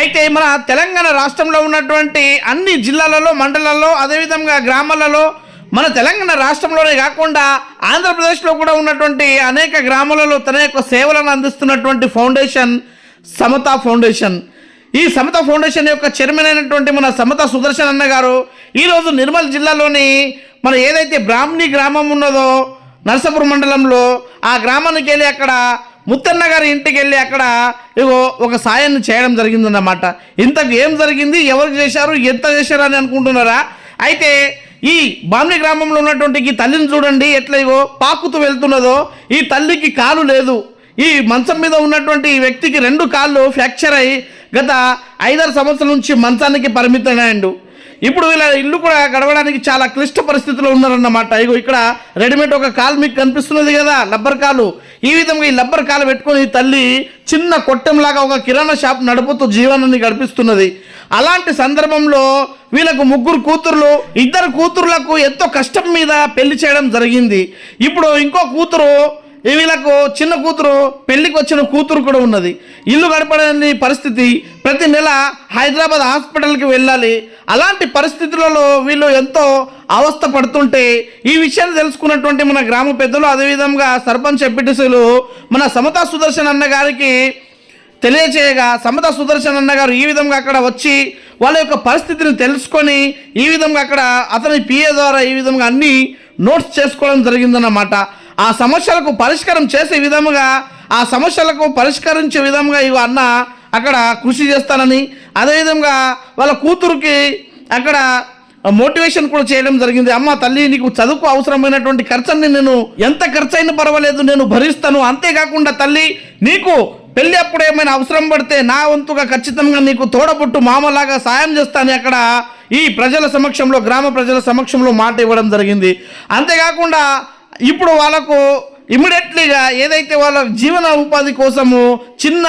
అయితే మన తెలంగాణ రాష్ట్రంలో ఉన్నటువంటి అన్ని జిల్లాలలో మండలాల్లో అదేవిధంగా గ్రామాలలో మన తెలంగాణ రాష్ట్రంలోనే కాకుండా ఆంధ్రప్రదేశ్లో కూడా ఉన్నటువంటి అనేక గ్రామాలలో తన యొక్క సేవలను అందిస్తున్నటువంటి ఫౌండేషన్ సమత ఫౌండేషన్. ఈ సమత ఫౌండేషన్ యొక్క చైర్మన్ అయినటువంటి మన సమత సుదర్శన్ అన్న గారు ఈరోజు నిర్మల్ జిల్లాలోని మన ఏదైతే బ్రాహ్మణి గ్రామం ఉన్నదో నరసపురం మండలంలో ఆ గ్రామానికి వెళ్ళి అక్కడ ముత్తన్న గారి ఇంటికి వెళ్ళి అక్కడ ఇగో ఒక సాయాన్ని చేయడం జరిగిందన్నమాట. ఇంతకు ఏం జరిగింది? ఎవరు చేశారు? ఎంత చేశారు అని అనుకుంటున్నారా? అయితే ఈ బామ్ని గ్రామంలో ఉన్నటువంటి ఈ తల్లిని చూడండి ఎట్లా ఇగో పాకుతూ వెళ్తున్నదో. ఈ తల్లికి కాలు లేదు. ఈ మంచం మీద ఉన్నటువంటి ఈ వ్యక్తికి రెండు కాళ్ళు ఫ్రాక్చర్ అయి గత ఐదారు సంవత్సరాల నుంచి మంచానికి పరిమితమైండు. ఇప్పుడు వీళ్ళ ఇల్లు కూడా గడవడానికి చాలా క్లిష్ట పరిస్థితిలో ఉన్నారన్నమాట. ఇగో ఇక్కడ రెడీమేడ్ ఒక కాలు మీకు కనిపిస్తున్నది కదా లబ్బర్ కాలు. ఈ విధంగా ఈ లబ్బర్ కాలు పెట్టుకొని తల్లి చిన్న కొట్టంలాగా ఒక కిరాణా షాప్ నడుపుతూ జీవనాన్ని గడిపిస్తున్నది. అలాంటి సందర్భంలో వీళ్ళకు ముగ్గురు కూతుర్లు ఇద్దరు కూతుర్లకు ఎంతో కష్టం మీద పెళ్ళి చేయడం జరిగింది. ఇప్పుడు ఇంకో కూతురు వీళ్ళకు చిన్న కూతురు పెళ్ళికి వచ్చిన కూతురు కూడా ఉన్నది. ఇల్లు గడపడని పరిస్థితి. ప్రతి నెల హైదరాబాద్ హాస్పిటల్కి వెళ్ళాలి. అలాంటి పరిస్థితులలో వీళ్ళు ఎంతో అవస్థ పడుతుంటే ఈ విషయాన్ని తెలుసుకున్నటువంటి మన గ్రామ పెద్దలు అదేవిధంగా సర్పంచ్ ఎంపీటీసీలు మన సమతా సుదర్శన్ అన్న గారికి తెలియచేయగా సమత సుదర్శన్ అన్నగారు ఈ విధంగా అక్కడ వచ్చి వాళ్ళ యొక్క పరిస్థితిని తెలుసుకొని ఈ విధంగా అక్కడ అతని పిఏ ద్వారా ఈ విధంగా అన్నీ నోట్స్ చేసుకోవడం జరిగిందన్నమాట. ఆ సమస్యలకు పరిష్కారం చేసే విధముగా ఆ సమస్యలకు పరిష్కరించే విధంగా ఇవి అన్న అక్కడ కృషి చేస్తానని అదేవిధంగా వాళ్ళ కూతురుకి అక్కడ మోటివేషన్ కూడా చేయడం జరిగింది. అమ్మ తల్లి నీకు చదువుకు అవసరమైనటువంటి ఖర్చుని నేను ఎంత ఖర్చు అయినా పర్వాలేదు నేను భరిస్తాను. అంతేకాకుండా తల్లి నీకు పెళ్ళి అప్పుడు ఏమైనా అవసరం పడితే నా వంతుగా ఖచ్చితంగా నీకు తోడబుట్టు మామలాగా సాయం చేస్తాను అక్కడ ఈ ప్రజల సమక్షంలో గ్రామ ప్రజల సమక్షంలో మాట ఇవ్వడం జరిగింది. అంతేకాకుండా ఇప్పుడు వాళ్ళకు ఇమ్మీడియట్లీగా ఏదైతే వాళ్ళ జీవన ఉపాధి కోసము చిన్న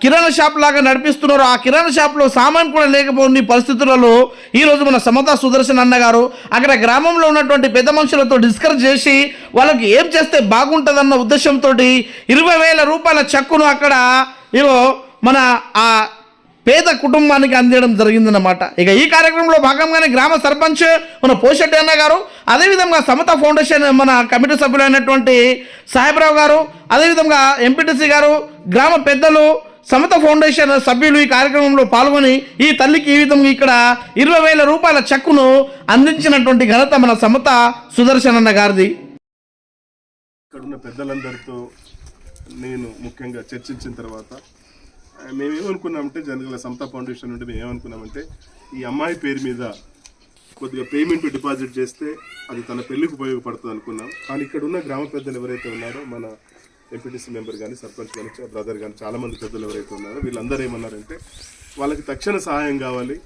కిరాణా షాప్ లాగా నడిపిస్తున్నారో ఆ కిరాణా షాప్లో సామాన్ కూడా లేకపోయిన పరిస్థితులలో ఈరోజు మన సమతా సుదర్శన్ అన్నగారు అక్కడ గ్రామంలో ఉన్నటువంటి పెద్ద మనుషులతో డిస్కస్ చేసి వాళ్ళకి ఏం చేస్తే బాగుంటుందన్న ఉద్దేశంతో ఇరవై వేల రూపాయల చెక్కును అక్కడ ఇగో మన ఆ పేద కుటుంబానికి అందించడం జరిగిందన్నమాట. ఇక ఈ కార్యక్రమంలో భాగంగానే గ్రామ సర్పంచ్ మన పోషెట్టి అన్న గారు అదేవిధంగా సమత ఫౌండేషన్ మన కమిటీ సభ్యులైనటువంటి సాహెబ్రావు గారు అదేవిధంగా ఎంపీటీసీ గారు గ్రామ పెద్దలు సమత ఫౌండేషన్ సభ్యులు ఈ కార్యక్రమంలో పాల్గొని ఈ తల్లికి ఈ విధంగా ఇక్కడ ఇరవై వేల రూపాయల చెక్కును అందించినటువంటి ఘనత మన సమత సుదర్శన్ అన్న గారిది. ఇక్కడున్న పెద్దలందరితో నేను ముఖ్యంగా చర్చించిన తర్వాత మేము ఏమనుకున్నామంటే జనరల్గా సమతా ఫౌండేషన్ నుండి మేము ఏమనుకున్నామంటే ఈ అమ్మాయి పేరు మీద కొద్దిగా పేమెంట్ డిపాజిట్ చేస్తే అది తన పెళ్ళికి ఉపయోగపడుతుంది అనుకున్నాం. కానీ ఇక్కడ ఉన్న గ్రామ పెద్దలు ఎవరైతే ఉన్నారో మన ఎంపీటీసీ మెంబర్ కానీ సర్పంచ్ కానీ బ్రదర్ కానీ చాలామంది పెద్దలు ఎవరైతే ఉన్నారో వీళ్ళందరూ ఏమన్నారంటే వాళ్ళకి తక్షణ సహాయం కావాలి.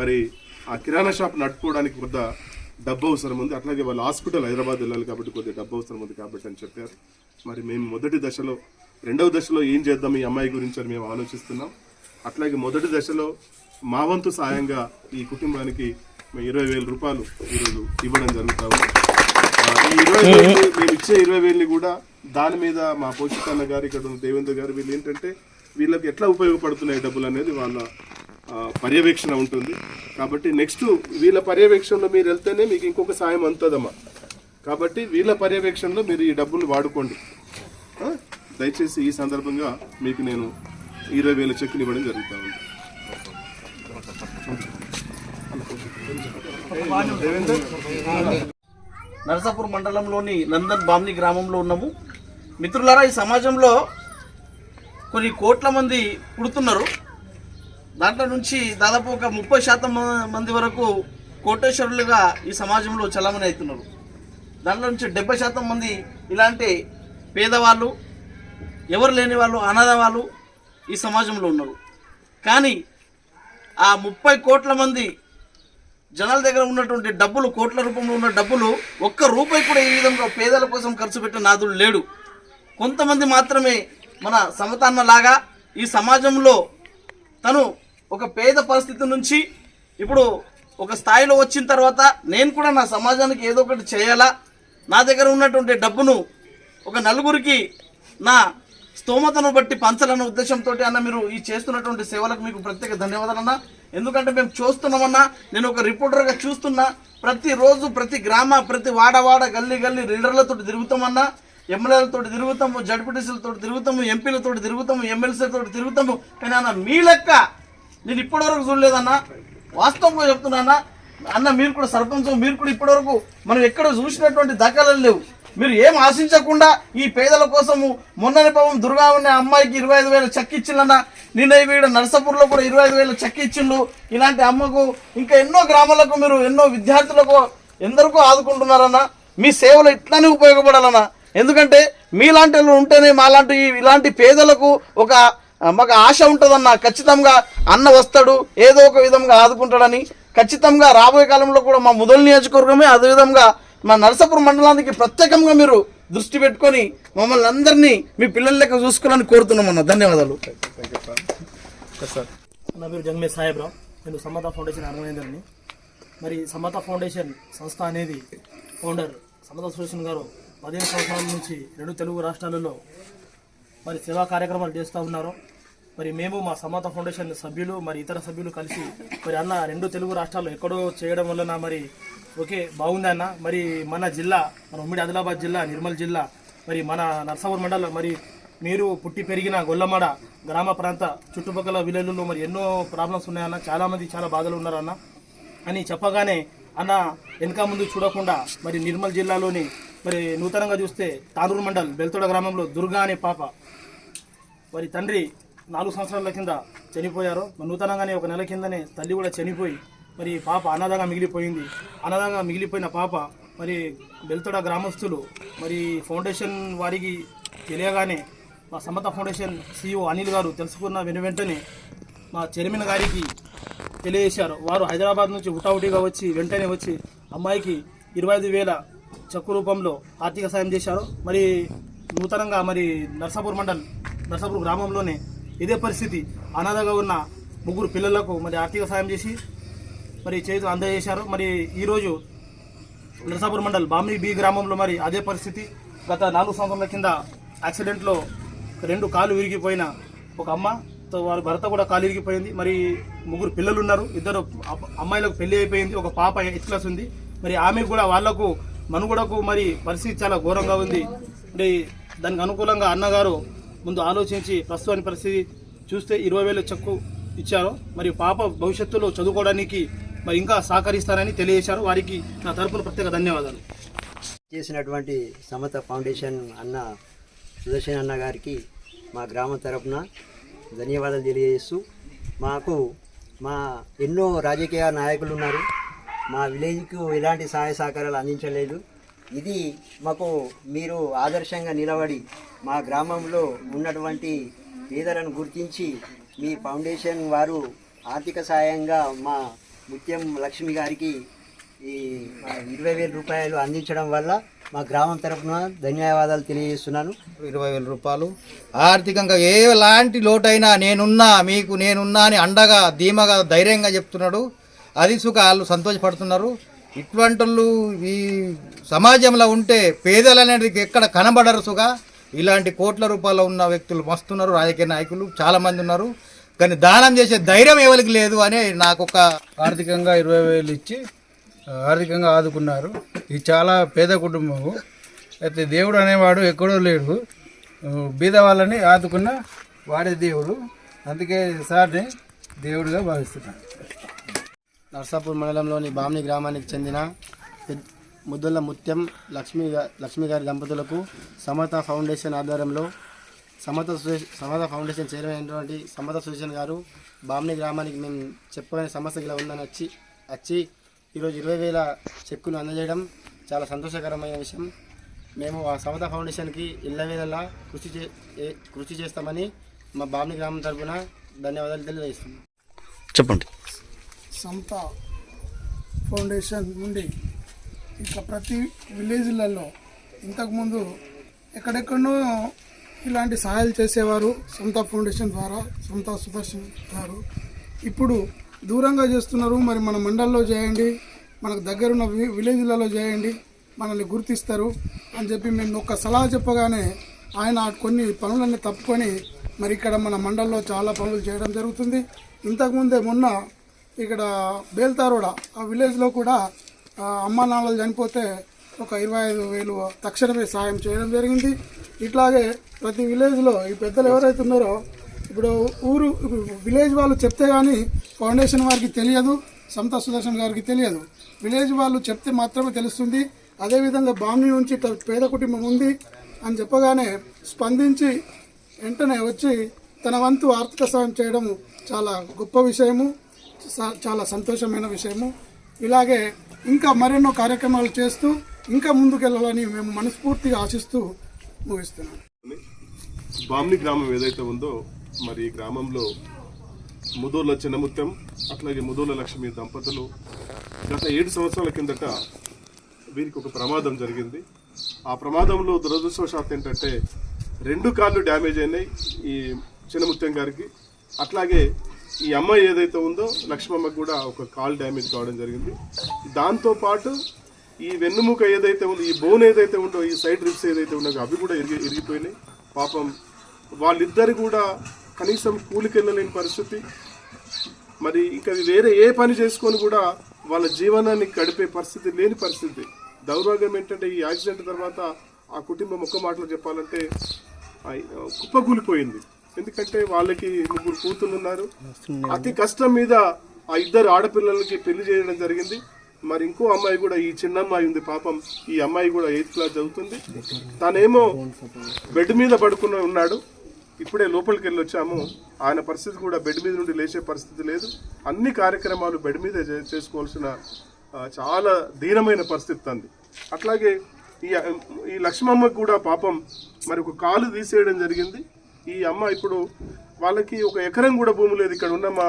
మరి ఆ కిరాణా షాప్ నడుపుకోవడానికి కొంత డబ్బు అవసరం ఉంది. అట్లాగే వాళ్ళు హాస్పిటల్ హైదరాబాద్ వెళ్ళాలి కాబట్టి కొద్దిగా డబ్బు అవసరం ఉంది కాబట్టి అని చెప్పారు. మరి మేము మొదటి దశలో రెండవ దశలో ఏం చేద్దాం ఈ అమ్మాయి గురించి అని మేము ఆలోచిస్తున్నాం. అట్లాగే మొదటి దశలో మా వంతు సాయంగా ఈ కుటుంబానికి మేము ఇరవై వేల రూపాయలు ఈరోజు ఇవ్వడం జరుగుతా ఉంది. ఆ, ఈ ఇరవై వేలు మేము. ఇచ్చే ఇరవై వేలని కూడా దాని మీద మా పోషితన్న గారు ఇక్కడ ఉన్న దేవేంద్ర గారు వీళ్ళు ఏంటంటే వీళ్ళకి ఎట్లా ఉపయోగపడుతున్నాయి డబ్బులు అనేది వాళ్ళ పర్యవేక్షణ ఉంటుంది. కాబట్టి నెక్స్ట్ వీళ్ళ పర్యవేక్షణలో మీరు వెళ్తేనే మీకు ఇంకొక సాయం అందుతుందమ్మా. కాబట్టి వీళ్ళ పర్యవేక్షణలో మీరు ఈ డబ్బులు వాడుకోండి? దయచేసి ఈ సందర్భంగా మీకు నేను ఇరవై వేల చెక్కులు ఇవ్వడం జరుగుతా ఉంది. నరసాపూర్ మండలంలోని నందన్ బామ్ని గ్రామంలో ఉన్నాము. మిత్రులారా ఈ సమాజంలో కొన్ని కోట్ల మంది పుడుతున్నారు. దాంట్లో నుంచి దాదాపు ఒక ముప్పై శాతం మంది వరకు కోటేశ్వరులుగా ఈ సమాజంలో చలామణి అవుతున్నారు. దాంట్లో నుంచి డెబ్బై శాతం మంది ఇలాంటి పేదవాళ్ళు ఎవరు లేని వాళ్ళు అనాథ వాళ్ళు ఈ సమాజంలో ఉన్నారు. కానీ ఆ ముప్పై కోట్ల మంది జనాల దగ్గర ఉన్నటువంటి డబ్బులు కోట్ల రూపంలో ఉన్న డబ్బులు ఒక్క రూపాయి కూడా ఈ విధంగా పేదల కోసం ఖర్చు పెట్టిన నాదులు లేడు. కొంతమంది మాత్రమే మన సమతాన్న లాగా ఈ సమాజంలో తను ఒక పేద పరిస్థితి నుంచి ఇప్పుడు ఒక స్థాయిలో వచ్చిన తర్వాత నేను కూడా నా సమాజానికి ఏదో ఒకటి చేయాలా? నా దగ్గర ఉన్నటువంటి డబ్బును ఒక నలుగురికి నా స్తోమతను బట్టి పంచాలన్న ఉద్దేశంతో అన్న మీరు ఈ చేస్తున్నటువంటి సేవలకు మీకు ప్రత్యేక ధన్యవాదాలు అన్న ఎందుకంటే మేము చూస్తున్నామన్నా నేను ఒక రిపోర్టర్గా చూస్తున్నా ప్రతిరోజు ప్రతి గ్రామ ప్రతి వాడవాడ గల్లీ గల్లీ లీడర్లతో తిరుగుతామన్నా ఎమ్మెల్యేలతో తిరుగుతాము జడ్పీటీసీలతో తిరుగుతాము ఎంపీలతో తిరుగుతాము ఎమ్మెల్సీలతో తిరుగుతాము. కానీ అన్న మీ లెక్క నేను ఇప్పటివరకు చూడలేదన్నా. వాస్తవంగా చెప్తున్నా అన్న మీరు కూడా సర్పంచ్ మీరు కూడా ఇప్పటివరకు మనం ఎక్కడ చూసినటువంటి దాఖలాలు లేవు. మీరు ఏం ఆశించకుండా ఈ పేదల కోసము మొన్ననే పాపం దుర్గా ఉన్న అమ్మాయికి ఇరవై ఐదు వేలు చెక్ ఇచ్చిందన్న నిన్న వీడు నర్సపూర్లో కూడా ఇరవై ఐదు వేలు చెక్ ఇచ్చిండు. ఇలాంటి అమ్మకు ఇంకా ఎన్నో గ్రామాలకు మీరు ఎన్నో విద్యార్థులకు ఎందరికో ఆదుకుంటున్నారన్న. మీ సేవలు ఇట్లానే ఉపయోగపడాలన్న. ఎందుకంటే మీలాంటి వాళ్ళు ఉంటేనే మాలాంటి ఇలాంటి పేదలకు ఒక మాకు ఆశ ఉంటుందన్న. ఖచ్చితంగా అన్న వస్తాడు ఏదో ఒక విధంగా ఆదుకుంటాడని. ఖచ్చితంగా రాబోయే కాలంలో కూడా మా ముదల్ నియోజకవర్గమే అదేవిధంగా మా నరసాపురం మండలానికి ప్రత్యేకంగా మీరు దృష్టి పెట్టుకొని మమ్మల్ని అందరినీ మీ పిల్లల లెక్క చూసుకోవాలని కోరుతున్నామన్న ధన్యవాదాలు. నా పేరు జంగమే సాహెబ్రావు నేను సమత ఫౌండేషన్ ఆర్గనైజర్ని మరి సమత ఫౌండేషన్ సంస్థ అనేది ఫౌండర్ సమత సురేషన్ గారు పదిహేను సంవత్సరాల నుంచి రెండు తెలుగు రాష్ట్రాలలో మరి సేవా కార్యక్రమాలు చేస్తూ ఉన్నారు. మరి మేము మా సమత ఫౌండేషన్ సభ్యులు మరి ఇతర సభ్యులు కలిసి మరి అన్న రెండు తెలుగు రాష్ట్రాల్లో ఎక్కడో చేయడం వలన మరి ఓకే బాగుంది అన్న. మరి మన జిల్లా మన ఉమ్మడి ఆదిలాబాద్ జిల్లా నిర్మల్ జిల్లా మరి మన నర్సాపూర్ మండలం మరి మీరు పుట్టి పెరిగిన గొల్లమాడ గ్రామ ప్రాంత చుట్టుపక్కల విలేజ్లలో మరి ఎన్నో ప్రాబ్లమ్స్ ఉన్నాయన్న చాలామంది చాలా బాధలు ఉన్నారన్న అని చెప్పగానే అన్న వెనక ముందు చూడకుండా మరి నిర్మల్ జిల్లాలోని మరి నూతనంగా చూస్తే తానూరు మండల్ బెల్తోడ గ్రామంలో దుర్గా అనే పాప. మరి తండ్రి నాలుగు సంవత్సరాల కింద చనిపోయారు మరి నూతనంగానే ఒక నెల కిందనే తల్లి కూడా చనిపోయి మరి పాప అనాథంగా మిగిలిపోయింది. అనాథంగా మిగిలిపోయిన పాప మరి బెల్తడ గ్రామస్తులు మరి ఫౌండేషన్ వారికి తెలియగానే మా సమత ఫౌండేషన్ సిఇఓ అనిల్ గారు తెలుసుకున్న వెను వెంటనే మా చైర్మన్ గారికి తెలియజేశారు. వారు హైదరాబాద్ నుంచి హుటాహుటిగా వచ్చి వెంటనే వచ్చి అమ్మాయికి ఇరవై ఐదు వేల చెక్కు రూపంలో ఆర్థిక సాయం చేశారు. మరి నూతనంగా మరి నర్సాపూర్ మండల్ నర్సాపూర్ గ్రామంలోనే ఇదే పరిస్థితి. అనాథగా ఉన్న ముగ్గురు పిల్లలకు మరి ఆర్థిక సాయం చేసి మరి చేతులు అందజేశారు. మరి ఈరోజు నరసాపూర్ మండల్ బామ్ని బి గ్రామంలో మరి అదే పరిస్థితి. గత నాలుగు సంవత్సరాల కింద యాక్సిడెంట్లో రెండు కాలు విరిగిపోయిన ఒక అమ్మ తో వారి భర్త కూడా కాలు విరిగిపోయింది. మరి ముగ్గురు పిల్లలు ఉన్నారు. ఇద్దరు అమ్మాయిలకు పెళ్ళి అయిపోయింది. ఒక పాప ఎయిత్ క్లాస్ ఉంది. మరి ఆమె కూడా వాళ్ళకు మనుగడకు మరి పరిస్థితి చాలా ఘోరంగా ఉంది. మరి దానికి అనుకూలంగా అన్నగారు ముందు ఆలోచించి ప్రస్తుతాని పరిస్థితి చూస్తే ఇరవై వేల చెక్కు ఇచ్చారు. మరి పాప భవిష్యత్తులో చదువుకోవడానికి మరి ఇంకా సహకరిస్తారని తెలియజేశారు. వారికి నా తరపున ప్రత్యేక ధన్యవాదాలు. చేసినటువంటి సమత ఫౌండేషన్ అన్న సుదర్శన్ అన్న గారికి మా గ్రామం తరపున ధన్యవాదాలు తెలియజేస్తూ మాకు మా ఎన్నో రాజకీయ నాయకులు ఉన్నారు. మా విలేజ్కు ఎలాంటి సహాయ సహకారాలు అందించలేదు. ఇది మాకు మీరు ఆదర్శంగా నిలబడి మా గ్రామంలో ఉన్నటువంటి పేదలను గుర్తించి మీ ఫౌండేషన్ వారు ఆర్థిక సాయంగా మా ముత్యం లక్ష్మి గారికి ఈ ఇరవై వేల రూపాయలు అందించడం వల్ల మా గ్రామం తరపున ధన్యవాదాలు తెలియజేస్తున్నాను. ఇరవై వేల రూపాయలు. ఆర్థికంగా ఏలాంటి లోటైనా నేనున్నా మీకు నేనున్నా అని అండగా ధీమగా ధైర్యంగా చెప్తున్నాడు. అది సుఖ వాళ్ళు సంతోషపడుతున్నారు. ఇటువంటి వాళ్ళు ఈ సమాజంలో ఉంటే పేదలు అనేది ఎక్కడ కనబడరు సుఖ ఇలాంటి కోట్ల రూపాయలు ఉన్న వ్యక్తులు మస్తున్నారు రాజకీయ నాయకులు చాలామంది ఉన్నారు. కానీ దానం చేసే ధైర్యం ఎవరికి లేదు అని నాకు ఒక ఆర్థికంగా ఇరవై వేలు ఇచ్చి ఆర్థికంగా ఆదుకున్నారు. ఇది చాలా పేద కుటుంబము. అయితే దేవుడు అనేవాడు ఎక్కడో లేడు. బీద వాళ్ళని ఆదుకున్న వాడే దేవుడు. అందుకే సార్ని దేవుడిగా భావిస్తున్నాను నర్సాపూర్ మండలంలోని బామ్ని గ్రామానికి చెందిన ముద్దుల ముత్యం లక్ష్మి లక్ష్మీ లక్ష్మి గారి దంపతులకు సమత ఫౌండేషన్ ఆధ్వర్యంలో సమత సురేష్ సమత ఫౌండేషన్ చైర్మన్ అయినటువంటి సమత సురేషన్ గారు బామ్ని గ్రామానికి మేము చెప్పుకునే సమస్య ఇలా ఉందని వచ్చి వచ్చి ఈరోజు ఇరవై వేల చెక్కును అందజేయడం చాలా సంతోషకరమైన విషయం. మేము ఆ సమత ఫౌండేషన్కి ఇళ్ళ వేళలా కృషి చే కృషి చేస్తామని మా బామ్ని గ్రామం తరఫున ధన్యవాదాలు తెలియజేస్తున్నాం. చెప్పండి. సంత ఫౌండేషన్ నుండి ఇట్లా ప్రతి విలేజ్లలో ఇంతకుముందు ఎక్కడెక్కడనో ఇలాంటి సహాయాలు చేసేవారు సంత ఫౌండేషన్ ద్వారా సంత సుదర్శన్ గారు. ఇప్పుడు దూరంగా చేస్తున్నారు మరి మన మండల్లో చేయండి మనకు దగ్గరున్న విలేజ్లలో చేయండి మనల్ని గుర్తిస్తారు అని చెప్పి మేము ఒక సలహా చెప్పగానే ఆయన కొన్ని పనులన్నీ తప్పుకొని మరి ఇక్కడ మన మండల్లో చాలా పనులు చేయడం జరుగుతుంది. ఇంతకుముందే మొన్న ఇక్కడ బేల్తారోడ ఆ విలేజ్లో కూడా ఆ, అమ్మా నాన్నలు చనిపోతే ఒక ఇరవై ఐదు వేలు తక్షణమే సాయం చేయడం జరిగింది. ఇట్లాగే ప్రతి విలేజ్లో ఈ పెద్దలు ఎవరైతే ఉన్నారో ఇప్పుడు ఊరు విలేజ్ వాళ్ళు చెప్తే కానీ ఫౌండేషన్ వారికి తెలియదు సంత సుదర్శన్ గారికి తెలియదు. విలేజ్ వాళ్ళు చెప్తే మాత్రమే తెలుస్తుంది. అదేవిధంగా బాంబే నుంచి పేద కుటుంబం ఉంది అని చెప్పగానే స్పందించి వెంటనే వచ్చి తన వంతు ఆర్థిక సాయం చేయడం చాలా గొప్ప విషయము. చాలా సంతోషమైన విషయము. ఇలాగే ఇంకా మరెన్నో కార్యక్రమాలు చేస్తూ ఇంకా ముందుకెళ్ళాలని మేము మనస్ఫూర్తిగా ఆశిస్తూ ముగిస్తున్నాం. బామ్ని గ్రామం ఏదైతే ఉందో మరి ఈ గ్రామంలో ముదూర్ల చిన్నముత్యం అట్లాగే ముదూర్ల లక్ష్మి దంపతులు గత ఏడు సంవత్సరాల కిందట వీరికి ఒక ప్రమాదం జరిగింది. ఆ ప్రమాదంలో దురదృష్టవశాత్తు ఏంటంటే రెండు కార్లు డ్యామేజ్ అయినాయి ఈ చిన్నముత్యం గారికి. అట్లాగే ఈ అమ్మాయి ఏదైతే ఉందో లక్ష్మమ్మకి కూడా ఒక కాల్ డ్యామేజ్ కావడం జరిగింది. దాంతో పాటు ఈ వెన్నుముక ఏదైతే ఉందో ఈ బోన్ ఏదైతే ఉందో ఈ సైడ్ రిప్స్ ఏదైతే ఉన్నాయో అవి కూడా ఇరిగి ఇరిగిపోయినాయి పాపం వాళ్ళిద్దరు కూడా కనీసం కూలికెళ్ళలేని పరిస్థితి. మరి ఇంకా వేరే ఏ పని చేసుకొని కూడా వాళ్ళ జీవనాన్ని గడిపే పరిస్థితి లేని పరిస్థితి. దౌర్భాగ్యం ఏంటంటే ఈ యాక్సిడెంట్ తర్వాత ఆ కుటుంబం ఒక్క మాటలో చెప్పాలంటే ఆ, కుప్పకూలిపోయింది. ఎందుకంటే వాళ్ళకి ముగ్గురు కూతుళ్ళు ఉన్నారు. అతి కష్టం మీద ఆ ఇద్దరు ఆడపిల్లలకి పెళ్ళి చేయడం జరిగింది. మరి ఇంకో అమ్మాయి కూడా ఈ చిన్న అమ్మాయి ఉంది పాపం. ఈ అమ్మాయి కూడా ఎయిత్ క్లాస్ చదువుతుంది. తనేమో బెడ్ మీద పడుకుని ఉన్నాడు. ఇప్పుడే లోపలికి వెళ్ళి వచ్చాము. ఆయన పరిస్థితి కూడా బెడ్ మీద నుండి లేచే పరిస్థితి లేదు. అన్ని కార్యక్రమాలు బెడ్ మీద చేసుకోవాల్సిన చాలా దీనమైన పరిస్థితి అంది అట్లాగే ఈ ఈ లక్ష్మమ్మకు కూడా పాపం మరి ఒక కాలు తీసేయడం జరిగింది. ఈ అమ్మ ఇప్పుడు వాళ్ళకి ఒక ఎకరం కూడా భూమి లేదు. ఇక్కడ ఉన్న మా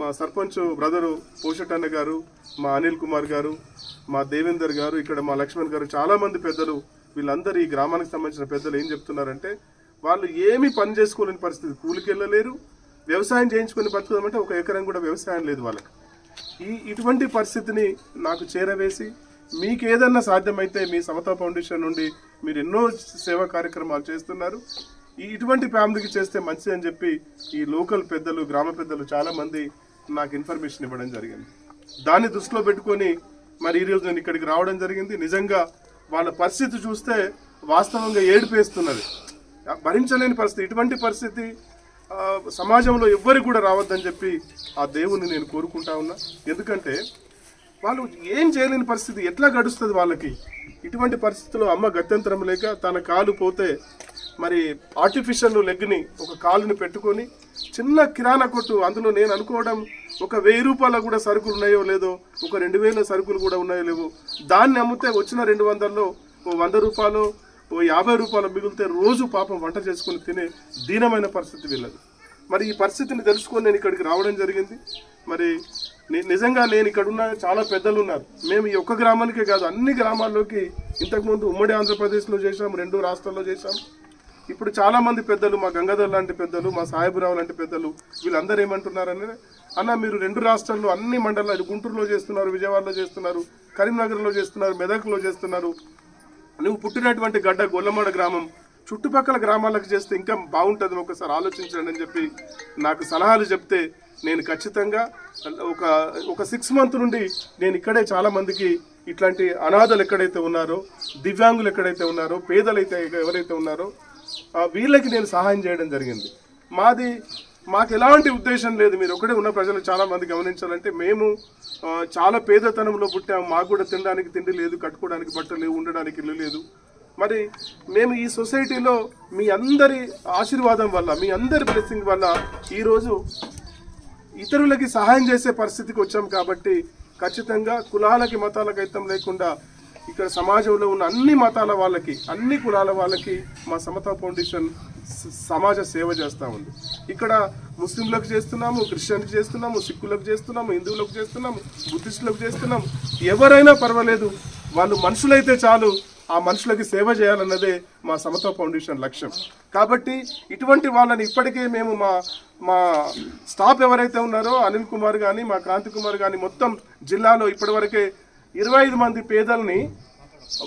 మా సర్పంచ్ బ్రదరు పోషటన్న గారు మా అనిల్ కుమార్ గారు మా దేవేందర్ గారు ఇక్కడ మా లక్ష్మణ్ గారు చాలామంది పెద్దలు వీళ్ళందరూ ఈ గ్రామానికి సంబంధించిన పెద్దలు ఏం చెప్తున్నారంటే వాళ్ళు ఏమీ పని చేసుకోలేని పరిస్థితి. కూలికి వెళ్ళలేరు వ్యవసాయం చేయించుకొని బతుకుదామంటే ఒక ఎకరం కూడా వ్యవసాయం లేదు వాళ్ళకి. ఈ ఇటువంటి పరిస్థితిని నాకు చేరవేసి మీకు ఏదన్నా సాధ్యమైతే మీ సమతా ఫౌండేషన్ నుండి మీరు ఎన్నో సేవా కార్యక్రమాలు చేస్తున్నారు. ఇటువంటి ఫ్యామిలీకి చేస్తే మంచిది అని చెప్పి ఈ లోకల్ పెద్దలు గ్రామ పెద్దలు చాలా మంది నాకు ఇన్ఫర్మేషన్ ఇవ్వడం జరిగింది. దాన్ని దృష్టిలో పెట్టుకొని మరి ఈరోజు నేను ఇక్కడికి రావడం జరిగింది. నిజంగా వాళ్ళ పరిస్థితి చూస్తే వాస్తవంగా ఏడిపేస్తున్నది. భరించలేని పరిస్థితి. ఇటువంటి పరిస్థితి సమాజంలో ఎవ్వరికి కూడా రావద్దని చెప్పి ఆ దేవుని నేను కోరుకుంటా ఉన్నా. ఎందుకంటే వాళ్ళు ఏం చేయలేని పరిస్థితి ఎట్లా గడుస్తుంది వాళ్ళకి? ఇటువంటి పరిస్థితుల్లో అమ్మ గత్యంతరం లేక తన కాలు పోతే మరి ఆర్టిఫిషియల్ లెగ్ని ఒక కాలుని పెట్టుకొని చిన్న కిరాణా కొట్టు అందులో నేను అనుకోవడం ఒక వెయ్యి రూపాయల కూడా సరుకులు ఉన్నాయో లేదో ఒక రెండు వేల సరుకులు కూడా ఉన్నాయో లేవో దాన్ని అమ్మితే వచ్చిన రెండు వందల్లో ఓ వంద రూపాయలు ఓ యాభై రూపాయలు మిగిలితే రోజు పాపం వంట చేసుకుని తినే దీనమైన పరిస్థితి వీళ్ళది. మరి ఈ పరిస్థితిని తెలుసుకొని నేను ఇక్కడికి రావడం జరిగింది. మరి నిజంగా నేను ఇక్కడ ఉన్న చాలా పెద్దలు ఉన్నారు. మేము ఈ ఒక్క గ్రామానికే కాదు అన్ని గ్రామాల్లోకి ఇంతకుముందు ఉమ్మడి ఆంధ్రప్రదేశ్లో చేసాం రెండు రాష్ట్రాల్లో చేశాం. ఇప్పుడు చాలా మంది పెద్దలు మా గంగాధర్ లాంటి పెద్దలు మా సాహెబరావు లాంటి పెద్దలు వీళ్ళందరూ ఏమంటున్నారని అన్న మీరు రెండు రాష్ట్రాల్లో అన్ని మండలాలు గుంటూరులో చేస్తున్నారు విజయవాడలో చేస్తున్నారు కరీంనగర్లో చేస్తున్నారు మెదక్లో చేస్తున్నారు. నువ్వు పుట్టినటువంటి గడ్డ గొల్లమడ గ్రామం చుట్టుపక్కల గ్రామాలకు చేస్తే ఇంకా బాగుంటుంది ఒకసారి ఆలోచించండి అని చెప్పి నాకు సలహాలు చెప్తే నేను ఖచ్చితంగా ఒక ఒక సిక్స్ మంత్ నుండి నేను ఇక్కడే చాలా మందికి ఇట్లాంటి అనాథలు ఎక్కడైతే ఉన్నారో దివ్యాంగులు ఎక్కడైతే ఉన్నారో పేదలైతే ఎవరైతే ఉన్నారో వీళ్ళకి నేను సహాయం చేయడం జరిగింది. మాది మాకు ఎలాంటి ఉద్దేశం లేదు మీరు ఒకటే ఉన్న ప్రజలు చాలా మంది గమనించాలంటే మేము చాలా పేదతనంలో పుట్టాము. మాకు కూడా తినడానికి తిండి లేదు కట్టుకోవడానికి బట్టలు లేవు ఉండడానికి ఇల్లు లేదు. మరి మేము ఈ సొసైటీలో మీ అందరి ఆశీర్వాదం వల్ల మీ అందరి బ్లెస్సింగ్ వల్ల ఈరోజు ఇతరులకి సహాయం చేసే పరిస్థితికి వచ్చాం కాబట్టి ఖచ్చితంగా కులాలకి మతాలకు ఐతం లేకుండా ఇక్కడ సమాజంలో ఉన్న అన్ని మతాల వాళ్ళకి అన్ని కులాల వాళ్ళకి మా సమతా ఫౌండేషన్ సమాజ సేవ చేస్తూ ఉంది. ఇక్కడ ముస్లింలకు చేస్తున్నాము క్రిస్టియన్కి చేస్తున్నాము సిక్కులకు చేస్తున్నాము హిందువులకు చేస్తున్నాము బుద్ధిస్టులకు చేస్తున్నాము. ఎవరైనా పర్వాలేదు వాళ్ళు మనుషులైతే చాలు ఆ మనుషులకి సేవ చేయాలన్నదే మా సమతా ఫౌండేషన్ లక్ష్యం. కాబట్టి ఇటువంటి వాళ్ళని ఇప్పటికే మేము మా మా స్టాఫ్ ఎవరైతే ఉన్నారో అనిల్ కుమార్ కానీ మా క్రాంతి కుమార్ కానీ మొత్తం జిల్లాలో ఇప్పటివరకే ఇరవై ఐదు మంది పేదల్ని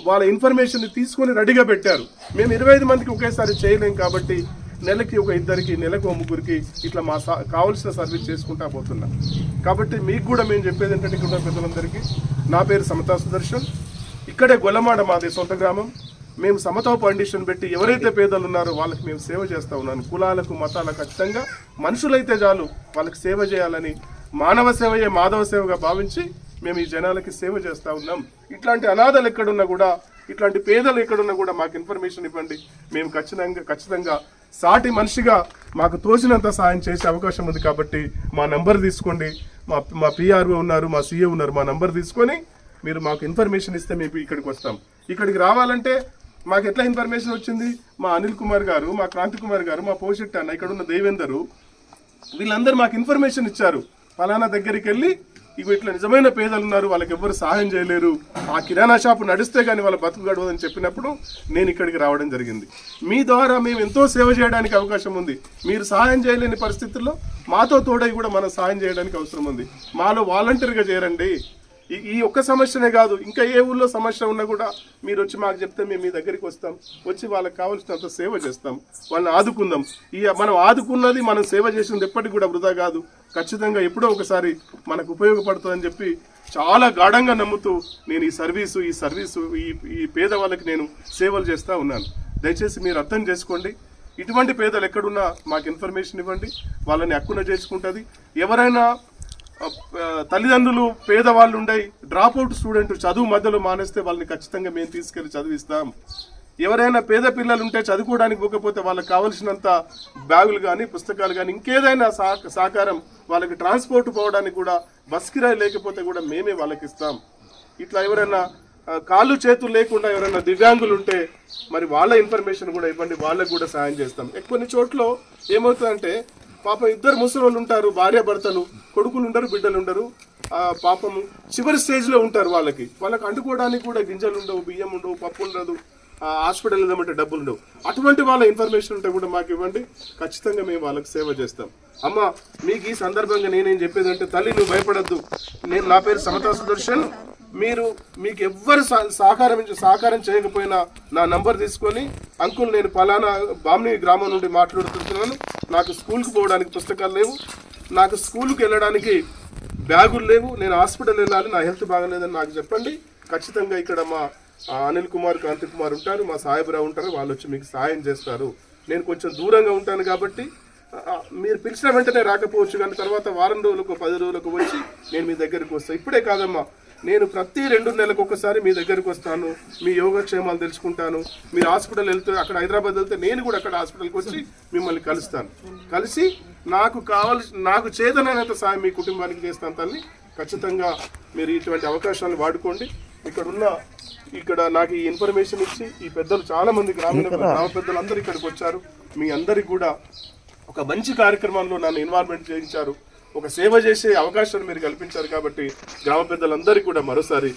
వాళ్ళ ఇన్ఫర్మేషన్ తీసుకొని రెడీగా పెట్టారు. మేము ఇరవై ఐదు మందికి ఒకేసారి చేయలేం కాబట్టి నెలకి ఒక ఇద్దరికి నెలకు ఒక ముగ్గురికి ఇట్లా మా కావాల్సిన సర్వీస్ చేసుకుంటా పోతున్నాం. కాబట్టి మీకు కూడా మేము చెప్పేది ఏంటంటే ఇక్కడ పెద్దలందరికీ నా పేరు సమతా సుదర్శన్. ఇక్కడే గొల్లమాడ మాది సొంత గ్రామం. మేము సమతా ఫౌండేషన్ పెట్టి ఎవరైతే పేదలు ఉన్నారో వాళ్ళకి మేము సేవ చేస్తా ఉన్నాను. కులాలకు మతాలకు ఖచ్చితంగా మనుషులైతే చాలు వాళ్ళకి సేవ చేయాలని మానవ సేవయే మాధవ సేవగా భావించి మేము ఈ జనాలకి సేవ చేస్తా ఉన్నాం. ఇట్లాంటి అనాథలు ఎక్కడున్నా కూడా ఇట్లాంటి పేదలు ఎక్కడున్నా కూడా మాకు ఇన్ఫర్మేషన్ ఇవ్వండి. మేము ఖచ్చితంగా ఖచ్చితంగా సాటి మనిషిగా మాకు తోచినంత సాయం చేసే అవకాశం ఉంది కాబట్టి మా నంబర్ తీసుకోండి. మా మా పిఆర్ఓ ఉన్నారు మా సీఏ ఉన్నారు మా నంబర్ తీసుకొని మీరు మాకు ఇన్ఫర్మేషన్ ఇస్తే మేము ఇక్కడికి వస్తాం. ఇక్కడికి రావాలంటే మాకు ఎట్లా ఇన్ఫర్మేషన్ వచ్చింది? మా అనిల్ కుమార్ గారు మా క్రాంతి కుమార్ గారు మా పోషెట్ అన్న ఇక్కడ ఉన్న దేవేందరు వీళ్ళందరూ మాకు ఇన్ఫర్మేషన్ ఇచ్చారు. ఫలానా దగ్గరికి వెళ్ళి ఇక ఇట్లా నిజమైన పేదలు ఉన్నారు వాళ్ళకి ఎవ్వరు సహాయం చేయలేరు. ఆ కిరాణా షాపు నడిస్తే కానీ వాళ్ళ బతుకు గడవదని చెప్పినప్పుడు నేను ఇక్కడికి రావడం జరిగింది. మీ ద్వారా మేము ఎంతో సేవ చేయడానికి అవకాశం ఉంది. మీరు సహాయం చేయలేని పరిస్థితుల్లో మాతో తోడై కూడా మనం సహాయం చేయడానికి అవసరం ఉంది. మాలో వాలంటీర్గా చేరండి. ఈ ఈ ఒక్క సమస్యనే కాదు ఇంకా ఏ ఊళ్ళో సమస్య ఉన్నా కూడా మీరు వచ్చి మాకు చెప్తే మేము మీ దగ్గరికి వస్తాం. వచ్చి వాళ్ళకి కావాల్సినంత సేవ చేస్తాం. వాళ్ళని ఆదుకుందాం. ఈ మనం ఆదుకున్నది మనం సేవ చేసినది ఎప్పటికి కూడా వృధా కాదు. ఖచ్చితంగా ఎప్పుడో ఒకసారి మనకు ఉపయోగపడుతుందని చెప్పి చాలా గాఢంగా నమ్ముతూ నేను ఈ సర్వీసు ఈ సర్వీసు ఈ ఈ పేదవాళ్ళకి నేను సేవలు చేస్తూ ఉన్నాను. దయచేసి మీరు అర్థం చేసుకోండి. ఇటువంటి పేదలు ఎక్కడున్నా మాకు ఇన్ఫర్మేషన్ ఇవ్వండి. వాళ్ళని హక్కున చేసుకుంటుంది. ఎవరైనా తల్లిదండ్రులు పేదవాళ్ళు ఉండే డ్రాప్అవుట్ స్టూడెంట్ చదువు మధ్యలో మానేస్తే వాళ్ళని ఖచ్చితంగా మేము తీసుకెళ్ళి చదివిస్తాం. ఎవరైనా పేద పిల్లలు ఉంటే చదువుకోవడానికి పోకపోతే వాళ్ళకి కావలసినంత బ్యాగులు కానీ పుస్తకాలు కానీ ఇంకేదైనా సహకారం వాళ్ళకి ట్రాన్స్పోర్ట్ పోవడానికి కూడా బస్ కిరాయి లేకపోతే కూడా మేమే వాళ్ళకి ఇస్తాం. ఇట్లా ఎవరైనా కాళ్ళు చేతులు లేకుండా ఎవరైనా దివ్యాంగులు ఉంటే మరి వాళ్ళ ఇన్ఫర్మేషన్ కూడా ఇవ్వండి వాళ్ళకు కూడా సాయం చేస్తాం. కొన్ని చోట్ల ఏమవుతుందంటే పాపం ఇద్దరు ముసలి ఉంటారు భార్య భర్తలు కొడుకులు ఉండరు బిడ్డలు ఉండరు. పాపము చివరి స్టేజ్లో ఉంటారు వాళ్ళకి. వాళ్ళకి అండుకోవడానికి కూడా గింజలు ఉండవు బియ్యం ఉండవు పప్పు ఉండదు హాస్పిటల్ లేదంటే డబ్బులు ఉండవు. అటువంటి వాళ్ళ ఇన్ఫర్మేషన్ ఉంటే కూడా మాకు ఇవ్వండి. ఖచ్చితంగా మేము వాళ్ళకి సేవ చేస్తాం. అమ్మ మీకు ఈ సందర్భంగా నేనేం చెప్పేదంటే తల్లి నువ్వు భయపడద్దు. నేను నా పేరు సమతా సుదర్శన్. మీరు మీకు ఎవ్వరు సహ- సహకారం సహకారం చేయకపోయినా నా నంబర్ తీసుకొని అంకుల్ నేను పలానా బామ్ని గ్రామం నుండి మాట్లాడుతున్నాను నాకు స్కూల్కి పోవడానికి పుస్తకాలు లేవు. నాకు స్కూల్కి వెళ్ళడానికి బ్యాగులు లేవు. నేను హాస్పిటల్ వెళ్ళాలి. నా హెల్త్ బాగలేదని నాకు చెప్పండి. ఖచ్చితంగా ఇక్కడ మా అనిల్ కుమార్ కాంతి కుమార్ ఉంటారు. మా సాహెబ్రావు ఉంటారు. వాళ్ళు వచ్చి మీకు సాయం చేస్తారు. నేను కొంచెం దూరంగా ఉంటాను కాబట్టి మీరు పిలిచిన వెంటనే రాకపోవచ్చు. కానీ తర్వాత వారం రోజులకు పది రోజులకు వచ్చి నేను మీ దగ్గరికి వస్తాను ఇప్పుడే కాదమ్మా. నేను ప్రతి రెండు నెలలకు ఒకసారి మీ దగ్గరికి వస్తాను మీ యోగక్షేమాలు తెలుసుకుంటాను మీరు హాస్పిటల్ వెళ్తే అక్కడ హైదరాబాద్ వెళ్తే నేను కూడా అక్కడ హాస్పిటల్కి వచ్చి మిమ్మల్ని కలుస్తాను. కలిసి నాకు కావాల్సి నాకు చేతనైనంత సాయం మీ కుటుంబానికి చేస్తాను తల్లి. ఖచ్చితంగా మీరు ఇటువంటి అవకాశాలను వాడుకోండి. ఇక్కడ ఉన్న ఇక్కడ నాకు ఈ ఇన్ఫర్మేషన్ ఇచ్చి ఈ పెద్దలు చాలా మంది గ్రామీణ గ్రామ పెద్దలు అందరూ ఇక్కడికి వచ్చారు. మీ అందరికి కూడా ఒక మంచి కార్యక్రమంలో నన్ను ఇన్వాల్వ్మెంట్ చేయించారు. ఒక సేవ చేసే అవకాశాన్ని మీరు కల్పించారు కాబట్టి గ్రామ పెద్దలందరికీ కూడా మరోసారి